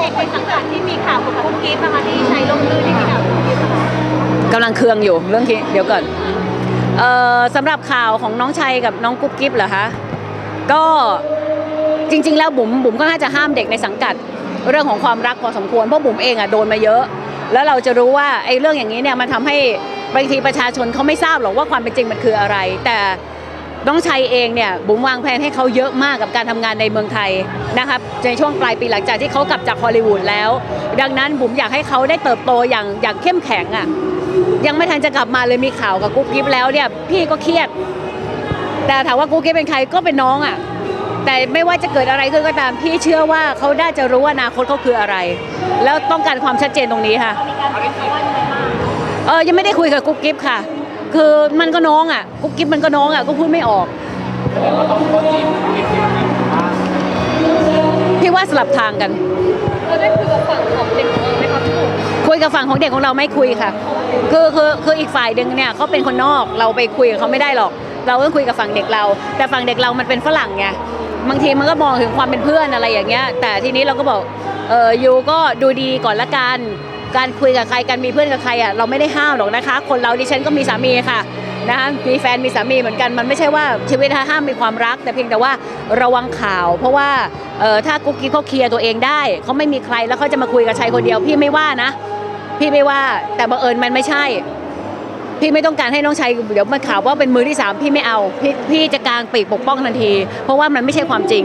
เอกในสังกัดที่มีข่าวกับกุ๊กกิ๊บนะคะที่ใช้ลงลื่นที่มีข่าวกับกุ๊กกิ๊บนะคะกำลังเคืองอยู่เรื่องที่เดี๋ยวก่อนเอ่อสำหรับข่าวของน้องชัยกับน้องกุ๊บกิ๊บเหรอคะก็จริง ๆ แล้วบุ๋มบุ๋มก็น่าจะห้ามเด็กในสังกัด เรื่องของความรักพอสมควรเพราะบุ๋มเองอะโดนมาเยอะ แล้วเราจะรู้ว่าไอ้เรื่องอย่างนี้เนี่ยมันทำให้บางทีประชาชนเขาไม่ทราบหรอกว่าความเป็นจริงมันคืออะไร แต่ น้องชัยเองเนี่ยบุ๋มวางแผนให้เขาเยอะมากกับการทำงานในเมืองไทยนะครับในช่วงปลายปีหลังจากที่เขากลับจากฮอลลีวูดแล้ว ดังนั้นบุ๋มอยากให้เขาได้เติบโตอย่างอย่างเข้มแข็งอะยังไม่ทันจะกลับมาเลยมีข่าวกับกุ๊กกิ๊บแล้วเนี่ยพี่ก็เครียด แต่ถามว่ากุ๊กกิ๊บเป็นใครก็เป็นน้องอะแต่ไม่ว่าจะเกิดอะไรขึ้นก็ตามพี่เชื่อว่าเขาได้จะรู้ว่าอนาคตเขาคืออะไร แล้วต้องการความชัดเจนตรงนี้ค่ะเออยังไม่ได้คุยกับกุ๊กกิ๊บค่ะ คือมันก็น้องอะกุ๊กกิ๊บมันก็น้องอะก็พูดไม่ออกพี่ว่าสลับทางกันเราได้คุยกับฝั่งของเด็กของเราไหมคะพี่บุ๋มคุยกับฝั่งของเด็กของเราไม่คุยค่ะ คือคือคืออีกฝ่ายหนึ่งเนี่ยเขาเป็นคนนอกเราไปคุยกับเขาไม่ได้หรอก เราต้องคุยกับฝั่งเด็กเรา แต่ฝั่งเด็กเรามันเป็นฝรั่งไงบางทีมันก็มองถึงความเป็นเพื่อนอะไรอย่างเงี้ย แต่ทีนี้เราก็บอกเออยูก็ดูดีก่อนละกัน การคุยกับใครการมีเพื่อนกับใครอะเราไม่ได้ห้ามหรอกนะคะ คนเราดิฉันก็มีสามีค่ะนะคะมีแฟนมีสามีเหมือนกันมันไม่ใช่ว่าชีวิตห้ามมีความรัก แต่เพียงแต่ว่าระวังข่าว เพราะว่าเออถ้ากุ๊กกิ๊บเขาเคลียร์ตัวเองได้เขาไม่มีใครแล้วเขาจะมาคุยกับชายคนเดียวพี่ไม่ว่านะ พี่ไม่ว่าแต่บังเอิญมันไม่ใช่ พี่ไม่ต้องการให้น้องชายเดี๋ยวมันข่าวว่าเป็นมือที่สามพี่ไม่เอาพี่พี่จะกางปีกปกป้องทันที เพราะว่ามันไม่ใช่ความจริง